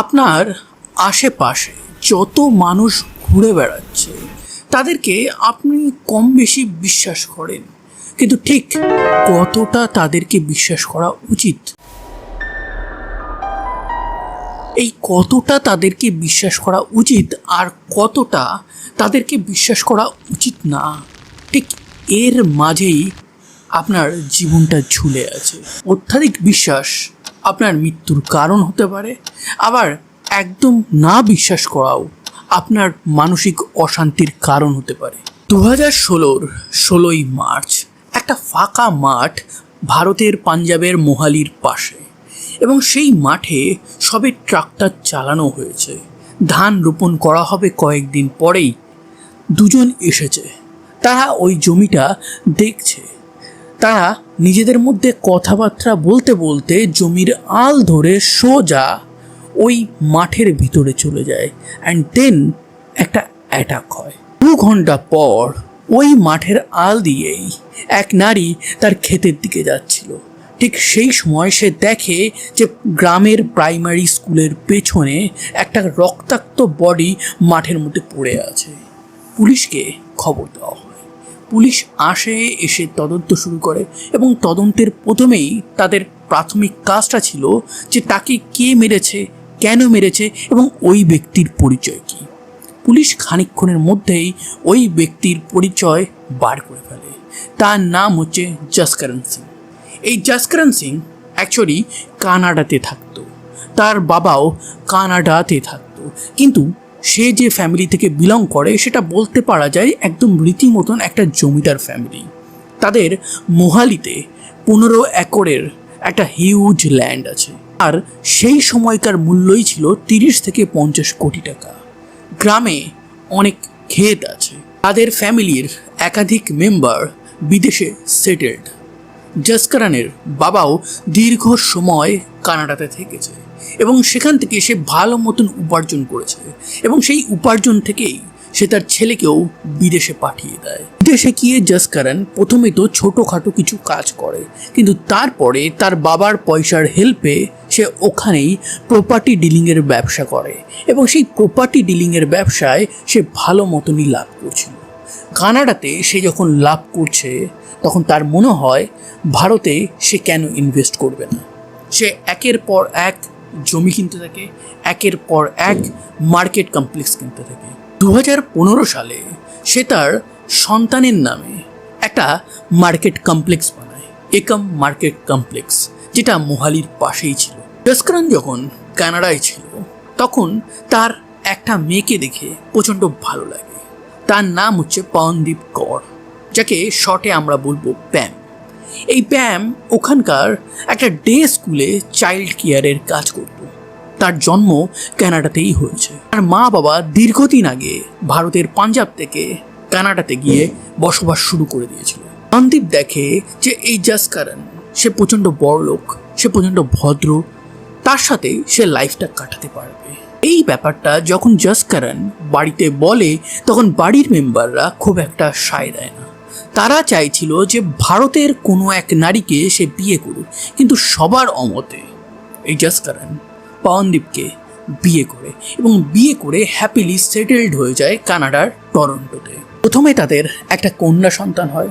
আপনার আশেপাশে যত মানুষ ঘুরে বেড়াচ্ছে, তাদেরকে আপনি কম বেশি বিশ্বাস করেন। কিন্তু ঠিক কতটা তাদেরকে বিশ্বাস করা উচিত? এই কতটা তাদেরকে বিশ্বাস করা উচিত আর কতটা তাদেরকে বিশ্বাস করা উচিত না, ঠিক এর মাঝেই আপনার জীবনটা ঝুলে আছে। অত্যাধিক বিশ্বাস আপনার মৃত্যুর কারণ হতে পারে। আবার একদম না বিশ্বাস করাও আপনার মানসিক অশান্তির কারণ হতে পারে। দু হাজার ষোলোর ষোলোই মার্চ, একটা ফাঁকা মাঠ ভারতের পাঞ্জাবের মোহালির পাশে এবং সেই মাঠে সবে ট্রাক্টর চালানো হয়েছে। ধান রোপণ করা হবে কয়েকদিন পরেই। দুজন এসেছে। তারা ওই জমিটা দেখছে। তারা নিজেদের মধ্যে কথাবার্তা বলতে বলতে জমির আল ধরে সোজা ওই মাঠের ভিতরে চলে যায়। অ্যান্ড দেন একটা অ্যাটাক হয়। দু ঘণ্টা পর ওই মাঠের আল দিয়েই এক নারী তার ক্ষেতের দিকে যাচ্ছিল। ঠিক সেই সময় সে দেখে যে গ্রামের প্রাইমারি স্কুলের পেছনে একটা রক্তাক্ত বডি মাঠের মধ্যে পড়ে আছে। পুলিশকে খবর দেওয়া পুলিশ আসে, এসে তদন্ত শুরু করে এবং তদন্তের প্রথমেই তাদের প্রাথমিক কাজটা ছিল যে তাকে কে মেরেছে, কেন মেরেছে এবং ওই ব্যক্তির পরিচয় কী। পুলিশ খানিকক্ষণের মধ্যেই ওই ব্যক্তির পরিচয় বার করে ফেলে। তার নাম হচ্ছে জসকরণ সিং। এই জসকরণ সিং অ্যাকচুয়ালি কানাডাতে থাকতো। তার বাবাও কানাডাতে থাকতো। কিন্তু সে যে ফ্যামিলি থেকে বিলং করে, সেটা বলতে পারা যায় একদম রীতিমতন একটা জমিদার ফ্যামিলি তাদের মোহালিতে পনেরো একরের একটা হিউজ ল্যান্ড আছে। আর সেই সময়কার মূল্যই ছিল তিরিশ থেকে পঞ্চাশ কোটি টাকা। গ্রামে অনেক ক্ষেত আছে। তাদের ফ্যামিলির একাধিক মেম্বার বিদেশে সেটেলড জসকরানের বাবাও দীর্ঘ সময় কানাডাতে থেকেছে। এবং সেখান থেকে সে ভালো মতন উপার্জন করেছে। এবং সেই উপার্জন থেকেই সে তার ছেলেকেও বিদেশে পাঠিয়ে দেয়। বিদেশে গিয়ে জসকরণ প্রথমে তো ছোটোখাটো কিছু কাজ করে, কিন্তু তারপরে তার বাবার পয়সার হেল্পে সে ওখানেই প্রপার্টি ডিলিংয়ের ব্যবসা করে এবং সেই প্রপার্টি ডিলিংয়ের ব্যবসায় সে ভালো মতনই লাভ করছিল। কানাডাতে সে যখন লাভ করছে, তখন তার মনে হয় ভারতে সে কেন ইনভেস্ট করবে না? সে একের পর এক জমি কিনতে থাকে, একের পর এক মার্কেট কমপ্লেক্স কিনতে থাকে। দু হাজার পনেরো সালে সে তার সন্তানের নামে একটা মার্কেট কমপ্লেক্স বানায়, একম মার্কেট কমপ্লেক্স, যেটা মোহালির পাশেই ছিল। জসকরণ যখন কানাডায় ছিল, তখন তার একটা মেয়েকে দেখে প্রচণ্ড ভালো লাগে। তার নাম হচ্ছে পবনদীপ কর, যাকে শর্টে আমরা বলব প্যাম এই প্যাম ওখানকার একটা ডে স্কুলে চাইল্ড কেয়ারের কাজ করত। তার জন্ম কানাডাতেই হয়েছে। তার মা বাবা দীর্ঘদিন আগে ভারতের পাঞ্জাব থেকে কানাডাতে গিয়ে বসবাস শুরু করে দিয়েছিল। সন্দীপ দেখে যে এই জাসকারণ, সে প্রচণ্ড বড় লোক সে প্রচণ্ড ভদ্র, তার সাথে সে লাইফটা কাটাতে পারবে। এই ব্যাপারটা যখন জাসকারণ বাড়িতে বলে, তখন বাড়ির মেম্বাররা খুব একটা সায় দেয় না। তারা চাইছিল যে ভারতের কোনো এক নারীকে সে বিয়ে করুক, কিন্তু সবার অমতে এই জাসকারণ পবনদীপকে বিয়ে করে এবং বিয়ে করে হ্যাপিলি সেটেলড হয়ে যায় কানাডার টরন্টোতে। প্রথমে তাদের একটা কন্যা সন্তান হয়,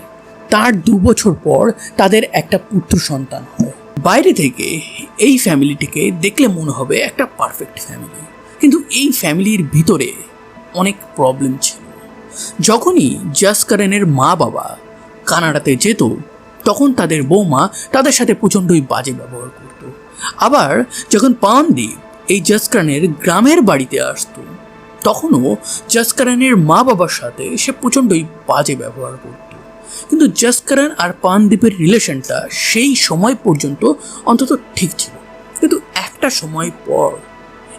তার দু বছর পর তাদের একটা পুত্র সন্তান হয়। বাইরে থেকে এই ফ্যামিলিটিকে দেখলে মনে হবে একটা পারফেক্ট ফ্যামিলি কিন্তু এই ফ্যামিলির ভিতরে অনেক প্রবলেম ছিল। যখনই জাসকরণের মা বাবা কানাডাতে যেত, তখন তাদের বৌমা তাদের সাথে প্রচণ্ডই বাজে ব্যবহার করত। আবার যখন পানদীপ এই জাসকরণের গ্রামের বাড়িতে আসতো, তখনও জাসকরণের মা বাবার সাথে সে প্রচণ্ডই বাজে ব্যবহার করত। কিন্তু জাসকরণ আর পানদীপের রিলেশনটা সেই সময় পর্যন্ত অন্তত ঠিক ছিল। কিন্তু একটা সময় পর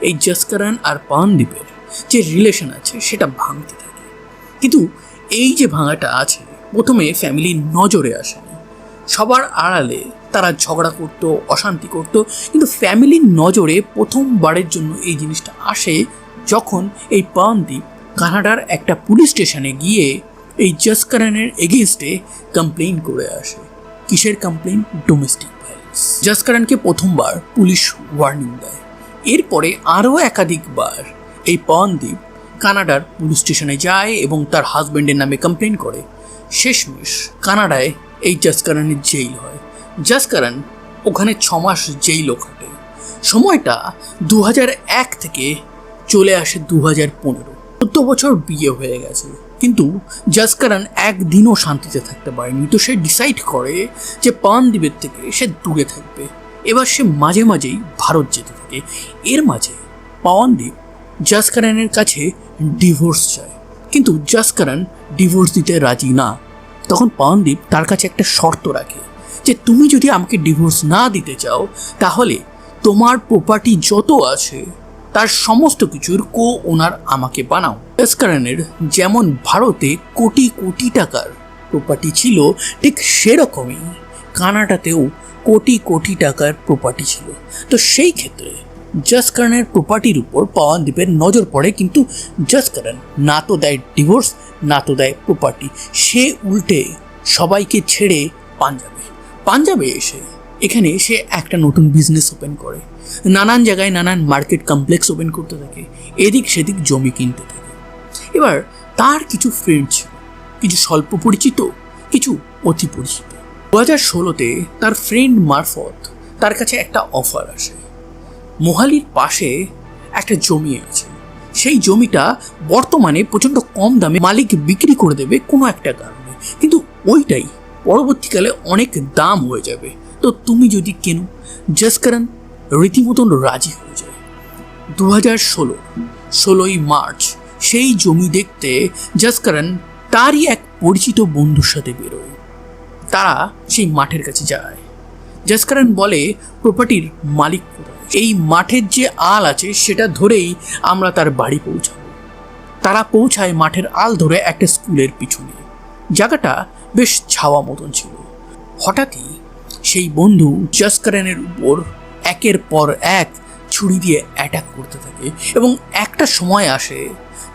এই জাসকরণ আর পানদীপের যে রিলেশন আছে, সেটা ভাঙতে থাকে। কিন্তু এই যে ভাঙাটা আছে, প্রথমে ফ্যামিলির নজরে আসেনি। সবার আড়ালে তারা ঝগড়া করত, অশান্তি করত, কিন্তু ফ্যামিলির নজরে প্রথমবারের জন্য এই জিনিসটা আসে যখন এই পানদীপ কানাডার একটা পুলিশ স্টেশনে গিয়ে এই জাসকরণের এগেনস্টে কমপ্লেন করে আসে। কিসের কমপ্লেন ডোমেস্টিক ভায়োলেন্স জাসকরণকে প্রথমবার পুলিশ ওয়ার্নিং দেয়। এরপরে আরও একাধিকবার এই পওয়ানদীপ কানাডার পুলিশ স্টেশনে যায় এবং তার হাজব্যান্ডের নামে কমপ্লেন করে। শেষমেশ কানাডায় এই জাসকারানের জেল হয়। জাসকারান ওখানে ছ মাস জেলও খাটে। সময়টা দু এক থেকে চলে আসে দু হাজার পনেরো। চোদ্দ বছর বিয়ে হয়ে গেছে। কিন্তু জাসকারান একদিনও শান্তিতে থাকতে পারেনি। তো সে ডিসাইড করে যে পানদ্বীপের থেকে সে দূরে থাকবে। এবার সে মাঝে মাঝেই ভারত যেতে থাকে। এর মাঝে পাওয়ানদ্বীপ জাসকারানের কাছে ডিভোর্স চায়। কিন্তু জাসকারান ডিভোর্স দিতে রাজি না। তখন পাওয়ানদ্বীপ তার কাছে একটা শর্ত রাখে যে তুমি যদি আমাকে ডিভোর্স না দিতে চাও, তাহলে তোমার প্রপার্টি যত আছে, তার সমস্ত কিছুর কো ওনার আমাকে বানাও। জাসকারানের যেমন ভারতে কোটি কোটি টাকার প্রপার্টি ছিল, ঠিক সেরকমই কানাডাতেও কোটি কোটি টাকার প্রপার্টি ছিল। তো সেই ক্ষেত্রে জাসকারানের প্রপার্টির উপর পাওয়ানদ্বীপের নজর পড়ে কিন্তু জাসকারান না তো দেয় ডিভোর্স না তো দেয় প্রপার্টি সে উল্টে সবাইকে ছেড়ে পাঞ্জাবে পাঞ্জাবে এসে এখানে সে একটা নতুন বিজনেস ওপেন করে নানান জায়গায় নানান মার্কেট কমপ্লেক্স ওপেন করতে থাকে এদিক সেদিক জমি কিনতে থাকে এবার তার কিছু ফ্রেন্ড ছিল কিছু স্বল্প পরিচিত কিছু অতি পরিচিত। দু হাজার ষোলোতে তার ফ্রেন্ড মারফত তার কাছে একটা অফার আসে মোহালির পাশে একটা জমি আছে। সেই জমিটা বর্তমানে প্রচণ্ড কম দামে মালিক বিক্রি করে দেবে কোনো একটা কারণে। কিন্তু ওইটাই পরবর্তীকালে অনেক দাম হয়ে যাবে। তো তুমি যদি কেন, জাসকারান রীতিমতন রাজি হয়ে যায়। দু হাজার ষোলো, ষোলোই মার্চ, সেই জমি দেখতে জাসকারান তারই এক পরিচিত বন্ধুর সাথে বেরোয়। তারা সেই মাঠের কাছে যায়। জাসকারান বলে প্রপার্টির মালিক? এই মাঠের যে আল আছে, সেটা ধরেই আমরা তার বাড়ি পৌঁছাবো। তারা পৌঁছায় মাঠের আল ধরে একটা স্কুলের পিছনে। জায়গাটা বেশ ছাওয়া মতন ছিল। হঠাৎই সেই বন্ধু জাসকারানের উপর একের পর এক ছুরি দিয়ে অ্যাটাক করতে থাকে এবং একটা সময় আসে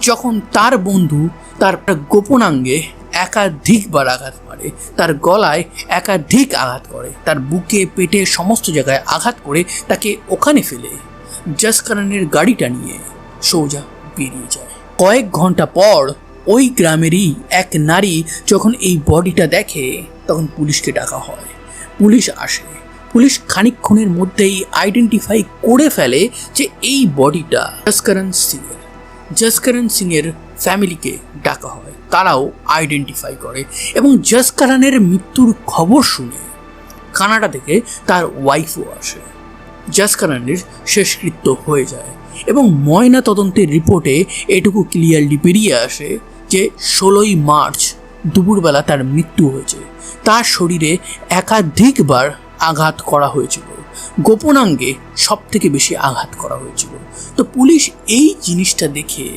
যখন তার বন্ধু তার গোপনাঙ্গে একাধিকবার আঘাত মারে। তার গলায় একাধিক আঘাত করে। তার বুকে, পেটে সমস্ত জায়গায় আঘাত করে তাকে ওখানে ফেলে। জাসকারানের গাড়িটা নিয়ে সোজা বেরিয়ে যায়। কয়েক ঘণ্টা পর ওই গ্রামেরই এক নারী যখন এই বডিটা দেখে, তখন পুলিশকে ডাকা হয়। পুলিশ আসে। পুলিশ খানিকক্ষণের মধ্যেই আইডেন্টিফাই করে ফেলে যে এই বডিটা জাসকরণ সিংয়ের। জাসকরণ সিংয়ের ফ্যামিলিকে ডাকা হয়। তারাও আইডেন্টিফাই করে। এবং জাসকরণের মৃত্যুর খবর শুনে কানাডা থেকে তার ওয়াইফও আসে। জাসকারানের শেষকৃত্য হয়ে যায় এবং ময়না তদন্তের রিপোর্টে এটুকু ক্লিয়ারলি বেরিয়ে আসে যে ষোলোই মার্চ দুপুরবেলা তার মৃত্যু হয়েছে। তার শরীরে একাধিকবার আঘাত করা হয়েছিল। গোপনাঙ্গে সব থেকে বেশি আঘাত করা হয়েছিল। তো পুলিশ এই জিনিসটা দেখে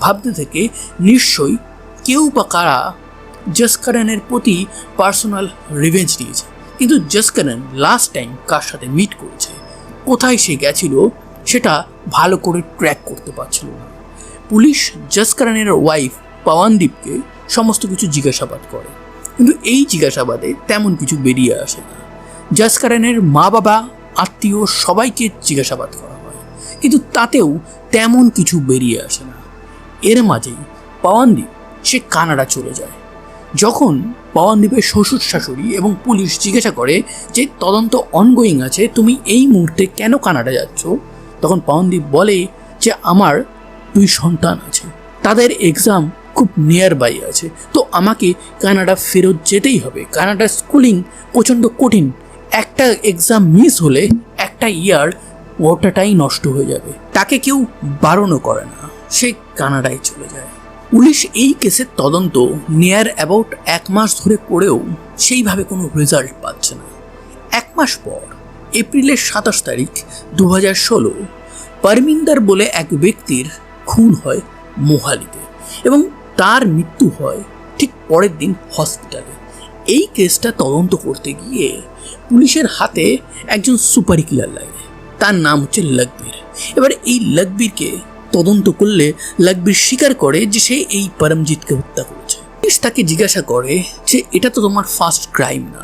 ভাবতে থেকে, নিশ্চয়ই কেউ বা কারা জাসকারানের প্রতি পার্সোনাল রিভেঞ্জ নিয়েছে কিন্তু জাসকারান লাস্ট টাইম কার সাথে মিট করেছে, কোথায় সে গেছিল, সেটা ভালো করে ট্র্যাক করতে পারছিল না। পুলিশ জাসকারানের ওয়াইফ পাওয়ানদীপকে সমস্ত কিছু জিজ্ঞাসাবাদ করে। কিন্তু এই জিজ্ঞাসাবাদে তেমন কিছু বেরিয়ে আসে না। জাসকারানের মা বাবা আত্মীয় সবাইকে জিজ্ঞাসাবাদ করা হয়। কিন্তু তাতেও তেমন কিছু বেরিয়ে আসে না। এর মাঝেই পাওয়ানদীপ সে কানাডা চলে যায়। যখন পাওয়ানদীপের শ্বশুর শাশুড়ি এবং পুলিশ জিজ্ঞাসা করে যে, তদন্ত অনগোয়িং আছে, তুমি এই মুহূর্তে কেন কানাডা যাচ্ছ? তখন পাওয়ানদীপ বলে যে, আমার দুই সন্তান আছে। তাদের এক্সাম খুব নিয়ার বাই আছে। তো আমাকে কানাডা ফেরত যেতেই হবে। কানাডার স্কুলিং প্রচণ্ড কঠিন। একটা এক্সাম মিস হলে একটা ইয়ার ওটাটাই নষ্ট হয়ে যাবে। তাকে কেউ বারণও করে না। সে কানাডায় চলে যায়। পুলিশ এই কেসের তদন্ত নিয়ার অ্যাবাউট এক মাস ধরে করেও সেইভাবে কোনো রেজাল্ট পাচ্ছে না। এক মাস পর, এপ্রিলের সাতাশ তারিখ দু হাজার ষোলো, পারমিন্দার বলে এক ব্যক্তির খুন হয় মোহালিতে এবং তার মৃত্যু হয় ঠিক পরের দিন হসপিটালে এই কেসটা তদন্ত করতে গিয়ে পুলিশের হাতে একজন সুপারি কিলার লাগে। তার নাম হচ্ছে লকবীর। এবার এই লকবীরকে তদন্ত করলে লকবীর স্বীকার করে যে সে এই পরমজিৎকে হত্যা করেছে। পুলিশ তাকে জিজ্ঞাসা করে যে, এটা তো তোমার ফার্স্ট ক্রাইম না।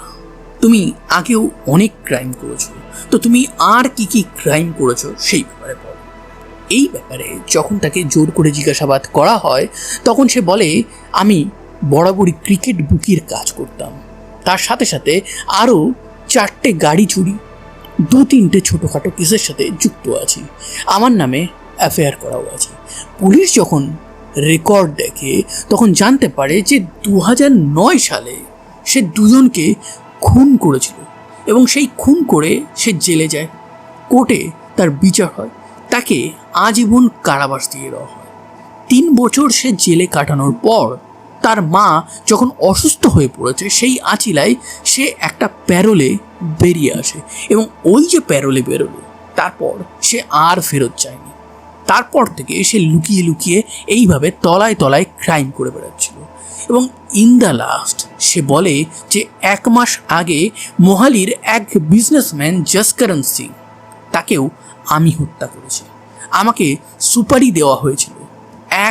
তুমি আগেও অনেক ক্রাইম করেছ। তো তুমি আর কি কি ক্রাইম করেছ সেই ব্যাপারে বলো। এই ব্যাপারে যখন তাকে জোর করে জিজ্ঞাসাবাদ করা হয়, তখন সে বলে, আমি বরাবরই ক্রিকেট বুকির কাজ করতাম। তার সাথে সাথে আরও চারটে গাড়ি চুরি দু তিনটে ছোটোখাটো কেসের সাথে যুক্ত আছি। আমার নামে অ্যাফেয়ার করাও আছে পুলিশ যখন রেকর্ড দেখে, তখন জানতে পারে যে দু নয় সালে সে দুজনকে খুন করেছিল এবং সেই খুন করে সে জেলে যায়। কোর্টে তার বিচার হয়। তাকে আজীবন কারাবাস দিয়ে দেওয়া হয়। তিন বছর সে জেলে কাটানোর পর তার মা যখন অসুস্থ হয়ে পড়েছে, সেই আঁচিলায় সে একটা প্যারোলে বেরিয়ে আসে এবং ওই যে প্যারোলে বেরোলো, তারপর সে আর ফেরত যায়নি। তারপর থেকে সে লুকিয়ে লুকিয়ে এইভাবে তলায় তলায় ক্রাইম করে বেড়াচ্ছিল। এবং ইন দ্য লাস্ট সে বলে যে এক মাস আগে মোহালির এক বিজনেসম্যান জসকরণ সিং তাকেও আমি হত্যা করেছি। আমাকে সুপারি দেওয়া হয়েছিল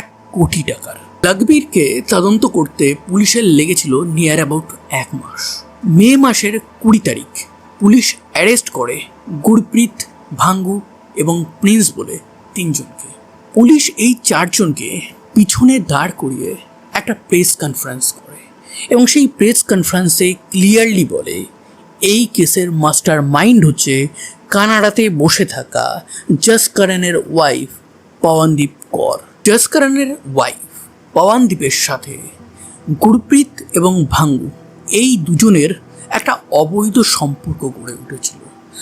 এক কোটি টাকার। লাগবীরকে তদন্ত করতে পুলিশের লেগেছিল নিয়ার অ্যাবাউট এক মাস। মে মাসের কুড়ি তারিখ পুলিশ অ্যারেস্ট করে গুরপ্রীত ভাঙ্গু এবং প্রিন্স বলে তিনজনকে। পুলিশ এই চারজনকে পিছনে দাঁড় করিয়ে একটা প্রেস কনফারেন্স করে এবং সেই প্রেস কনফারেন্সে ক্লিয়ারলি বলে, এই কেসের মাস্টার মাইন্ড হচ্ছে কানাডাতে বসে থাকা জসকরণের ওয়াইফ পবনদীপ কর। জসকরণের ওয়াইফ পবনদীপের সাথে গুরপ্রীত এবং ভাঙ্গু, এই দুজনের একটা অবৈধ সম্পর্ক গড়ে উঠেছিল।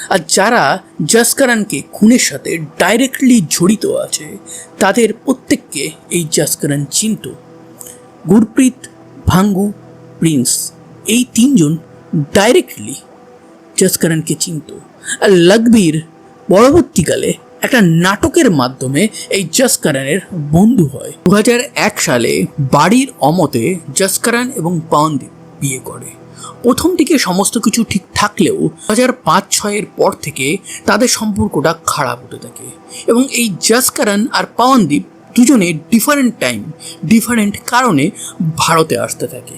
আর যারা জসকরণকে খুনের সাথে ডাইরেক্টলি জড়িত আছে, তাদের প্রত্যেককে এই জসকরণ চিনত। গুরপ্রীত, ভাঙ্গু, প্রিন্স, এই তিনজন ডাইরেক্টলি জসকরণকে চিনত। আর লগবীর পরবর্তীকালে একটা নাটকের মাধ্যমে এই জসকরণের বন্ধু হয়। দু সালে বাড়ির অমতে জসকরণ এবং পাওনদীপ বিয়ে করে। প্রথম দিকে সমস্ত কিছু ঠিক থাকলেও দু হাজার পাঁচ ছয়ের পর থেকে তাদের সম্পর্কটা খারাপ হতে থাকে। এবং এই জসকরণ আর পাওয়ানদীপ দুজনে ডিফারেন্ট টাইম ডিফারেন্ট কারণে ভারতে আসতে থাকে।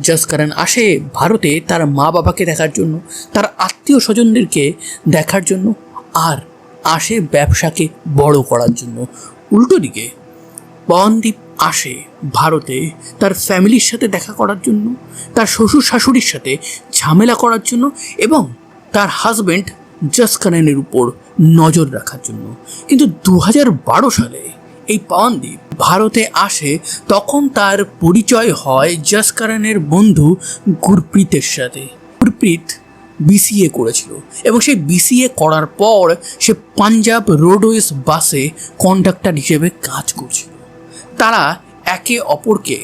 জসকরণ আসে ভারতে তার মা বাবাকে দেখার জন্য, তার আত্মীয় স্বজনদেরকে দেখার জন্য, আর আসে ব্যবসাকে বড় করার জন্য। উল্টো দিকে পবনদীপ আসে ভারতে তার ফ্যামিলির সাথে দেখা করার জন্য, তার শ্বশুর শাশুড়ির সাথে ঝামেলা করার জন্য এবং তার হাজব্যান্ড জসকরণের উপর নজর রাখার জন্য। কিন্তু দু সালে এই পবনদীপ ভারতে আসে, তখন তার পরিচয় হয় জসকরণের বন্ধু গুরপ্রীতের সাথে। গুরপ্রীত বিসিএ করেছিল এবং সেই বিসিএ করার পর সে পাঞ্জাব রোডওয়েজ বাসে কন্ডাক্টর হিসেবে কাজ করছিল। তারা একে অপরকে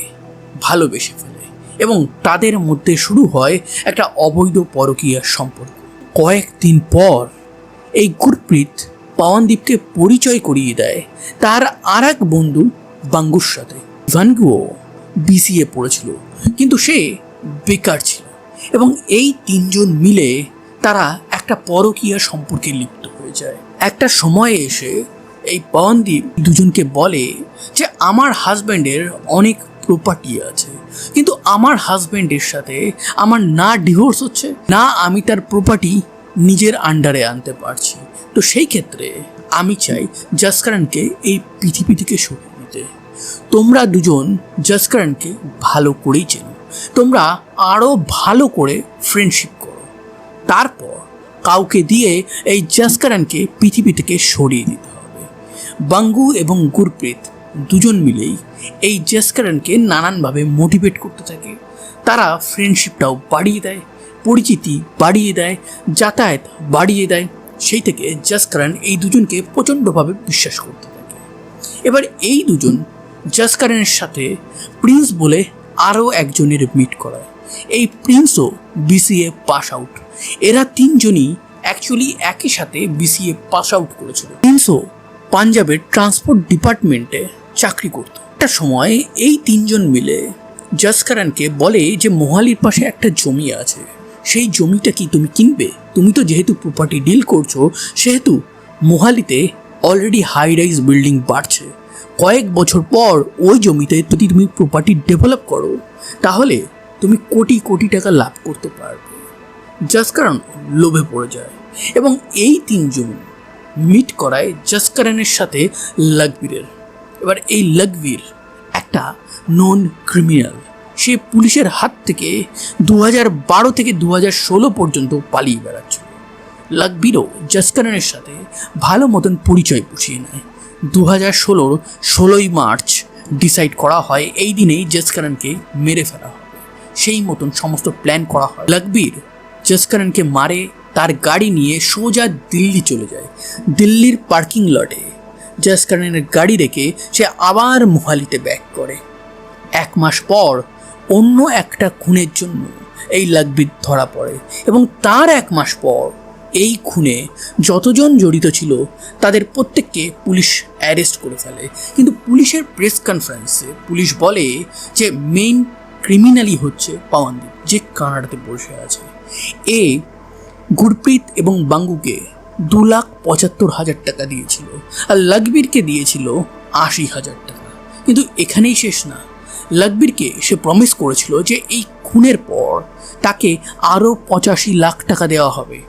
ভালোবেসে ফেলে এবং তাদের মধ্যে শুরু হয় একটা অবৈধ পরকীয়ার সম্পর্ক। কয়েকদিন পর এই গুরপ্রীত পাওয়ানদীপকে পরিচয় করিয়ে দেয় তার আর এক বন্ধু বাঙ্গুর সাথে। ভানগুও বিসিএ পড়েছিল, কিন্তু সে বেকার ছিল এবং এই তিনজন মিলে তারা একটা পরকীয়া সম্পর্কে লিপ্ত হয়ে যায়। একটা সময়ে এসে এই পবনদীপ দুজনকে বলে যে আমার হাজব্যান্ডের অনেক প্রপার্টি আছে। কিন্তু আমার হাজব্যান্ডের সাথে আমার না ডিভোর্স হচ্ছে, না আমি তার প্রপার্টি নিজের আন্ডারে আনতে পারছি। তো সেই ক্ষেত্রে আমি চাই জাসকরণকে এই পৃথিবী থেকে সরিয়ে নিতে। তোমরা দুজন জাসকরণকে ভালো করেই চেনো। তোমরা আরও ভালো করে ফ্রেন্ডশিপ করো। তারপর কাউকে দিয়ে এই জাসকরণকে পৃথিবী থেকে সরিয়ে দিতে বাঙ্গু এবং গুরপ্রীত দুজন মিলেই এই জাসকরণকে নানানভাবে মোটিভেট করতে থাকে। তারা ফ্রেন্ডশিপটাও বাড়িয়ে দেয়, পরিচিতি বাড়িয়ে দেয়, যাতায়াত বাড়িয়ে দেয়, সেই থেকে জাসকরণ এই দুজনকে প্রচণ্ডভাবে বিশ্বাস করতে থাকে। এবার এই দুজন জাসকরণের সাথে প্রিন্স বলে আরও একজনের মিট করায়। এই প্রিন্সও বিসিএ পাস আউট এরা তিনজনই অ্যাকচুয়ালি একই সাথে বিসিএ পাস আউট করেছিল। প্রিন্সও পাঞ্জাবের ট্রান্সপোর্ট ডিপার্টমেন্টে চাকরি করত। একটা সময় এই তিনজন মিলে জাসকরণকে বলে যে, মোহালির পাশে একটা জমি আছে। সেই জমিটা কি তুমি কিনবে? তুমি তো যেহেতু প্রপার্টি ডিল করছ, সেহেতু মোহালিতে অলরেডি হাই রাইজ বিল্ডিং বাড়ছে। কয়েক বছর পর ওই জমিতে যদি তুমি প্রপার্টি ডেভেলপ করো, তাহলে তুমি কোটি কোটি টাকা লাভ করতে পারবে। জাস্ট কারণ লোভে পড়ে যায়। এবং এই তিনজন মিট করায় জসকরণের সাথে লকবীরের। এবার এই লকবীর একটা নন ক্রিমিনাল সে পুলিশের হাত থেকে দু বারো থেকে দু ষোলো পর্যন্ত পালিয়ে বেড়াচ্ছিল লকবীরও জসকরণের সাথে ভালো মতন পরিচয় পুষিয়ে নেয়। দু হাজার ষোলোর ষোলোই মার্চ ডিসাইড করা হয়, এই দিনেই জসকরণকে মেরে ফেলা সেই মতন সমস্ত প্ল্যান করা হয়। লকবীর জসকরণকে মারে গাড়ি নিয়ে সোজা দিল্লি চলে যায়। দিল্লির পার্কিং লটে। জসকরণের গাড়ি রেখে সে আবার মোহালিতে ব্যাক করে। এক মাস পর অন্য একটা খুনের জন্য এই লকবীর ধরা পড়ে এবং তার এক মাস পর এই খুনে যতজন জড়িত ছিল তাদের প্রত্যেককে পুলিশ অ্যারেস্ট করে ফেলে। কিন্তু পুলিশের প্রেস কনফারেন্সে পুলিশ বলে যে মেইন ক্রিমিনালি হচ্ছে পাওয়ানদীপ, যে কানাডাতে বসে আছে। এ গুরপ্রীত এবং বাঙ্গুকে দু লাখ পঁচাত্তর হাজার টাকা দিয়েছিল আর লকবীরকে দিয়েছিল আশি হাজার টাকা। কিন্তু এখানেই শেষ না। লকবীরকে সে প্রমিস করেছিল যে এই খুনের পর তাকে আরও পঁচাশি লাখ টাকা দেওয়া হবে।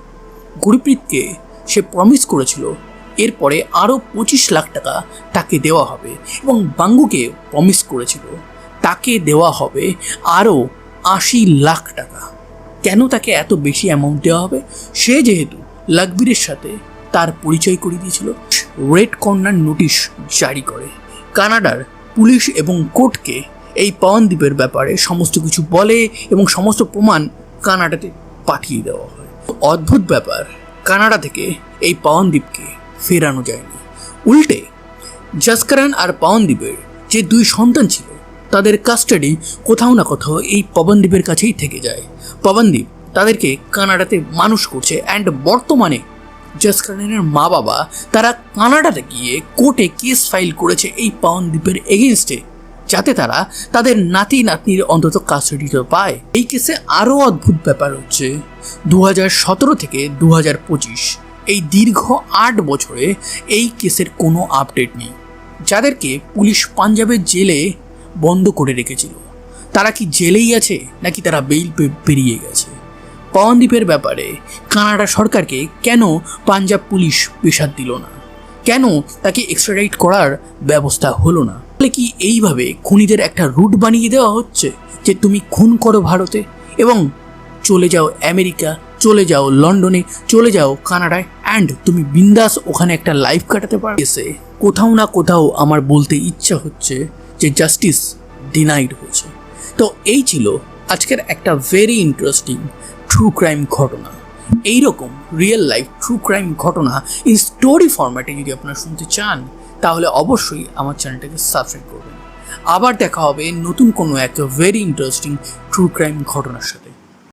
গুরপ্রীতকে সে প্রমিস করেছিল এরপরে আরও পঁচিশ লাখ টাকা তাকে দেওয়া হবে এবং বাঙ্গুকে প্রমিস করেছিল তাকে দেওয়া হবে আরও আশি লাখ টাকা। কেন তাকে এত বেশি অ্যামাউন্ট দেওয়া হবে? সে যেহেতু লকবীরের সাথে তার পরিচয় করিয়ে দিয়েছিল, রেড কর্নার নোটিশ জারি করে। কানাডার পুলিশ এবং কোর্টকে এই পাওয়ানদ্বীপের ব্যাপারে সমস্ত কিছু বলে এবং সমস্ত প্রমাণ কানাডাতে পাঠিয়ে দেওয়া হয়। অদ্ভুত ব্যাপার, কানাডা থেকে এই পাওয়ানদ্বীপকে ফেরানো যায়নি। উল্টে, জাসকরান আর পাওয়ানদ্বীপের যে দুই সন্তান ছিল, তাদের কাস্টাডি কোথাও না কোথাও এই পবনদ্বীপের কাছেই থেকে যায়। পবনদ্বীপ তাদেরকে কানাডাতে মানুষ করছে অ্যান্ড বর্তমানে জাসকরানের মা বাবা তারা কানাডাতে গিয়ে কোর্টে কেস ফাইল করেছে এই পাওয়ানদ্বীপের এগেনস্টে যাতে তারা তাদের নাতি নাতনির অন্তত কাস্টাডিতে পায়। এই কেসে আরও অদ্ভুত ব্যাপার হচ্ছে দু সতেরো থেকে দু পঁচিশ, এই দীর্ঘ আট বছরে এই কেসের কোনো আপডেট নেই। যাদেরকে পুলিশ পাঞ্জাবের জেলে বন্ধ করে রেখেছিল। তারা কি জেলেই আছে, নাকি তারা বেইল পেয়ে বেরিয়ে গেছে? পবনদ্বীপের ব্যাপারে কানাডা সরকারকে কেন পাঞ্জাব পুলিশ পেশার দিল না? কেন তাকে এক্সট্রাডাইট করার ব্যবস্থা হলো না? তাহলে কি এইভাবে খুনিদের একটা রুট বানিয়ে দেওয়া হচ্ছে, যে তুমি খুন করো ভারতে এবং চলে যাও আমেরিকা, চলে যাও লন্ডনে, চলে যাও কানাডায় অ্যান্ড তুমি বিন্দাস ওখানে একটা লাইফ কাটাতে পারো? এসে কোথাও না কোথাও আমার বলতে ইচ্ছা হচ্ছে যে জাস্টিস ডিনাইড হয়েছে। তো এই ছিল আজকের একটা ভেরি ইন্টারেস্টিং ট্রু ক্রাইম ঘটনা। এই রকম রিয়েল লাইফ ট্রু ক্রাইম ঘটনা ইন স্টোরি ফরম্যাটে যদি আপনারা শুনতে চান, তাহলে অবশ্যই আমার চ্যানেলটাকে সাবস্ক্রাইব করবেন। আবার দেখা হবে নতুন কোনো এক ভেরি ইন্টারেস্টিং ট্রু ক্রাইম ঘটনার সাথে।